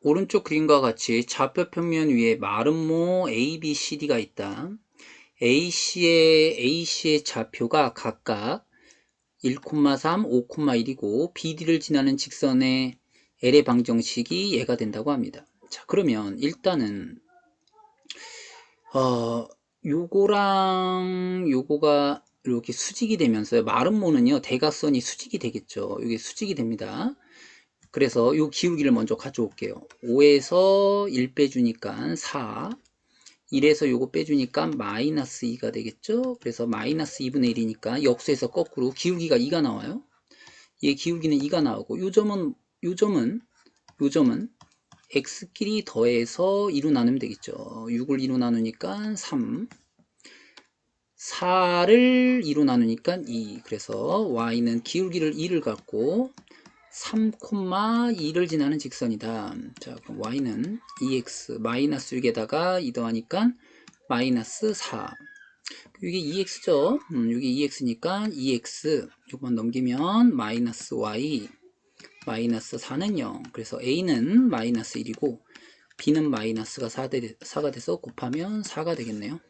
오른쪽 그림과 같이 좌표 평면 위에 마름모 A, B, C, D가 있다. AC의, AC의 좌표가 각각 1,3, 5,1이고 BD를 지나는 직선의 L의 방정식이 얘가 된다고 합니다. 자, 그러면 일단은 어, 요거랑 요거가 이렇게 수직이 되면서 마름모는요 대각선이 수직이 되겠죠. 이게 수직이 됩니다. 그래서 요 기울기를 먼저 가져올게요. 5에서 1 빼주니까 4 1에서 요거 빼주니까 마이너스 2가 되겠죠. 그래서 마이너스 2분의 1이니까 역수에서 거꾸로 기울기가 2가 나와요. 얘 기울기는 2가 나오고 요 점은 요 점은 요 점은 x끼리 더해서 2로 나누면 되겠죠. 6을 2로 나누니까 3 4를 2로 나누니까 2 그래서 y는 기울기를 2를 갖고 3,2를 지나는 직선이다. 자, 그럼 y는 2x 마이너스 6에다가 2 더하니까 마이너스 4. 이게 2x죠. 음, 이게 2x니까 2x 요것만 넘기면 마이너스 y 마이너스 4는 0. 그래서 a는 마이너스 1이고 b는 마이너스가 4 되, 4가 돼서 곱하면 4가 되겠네요.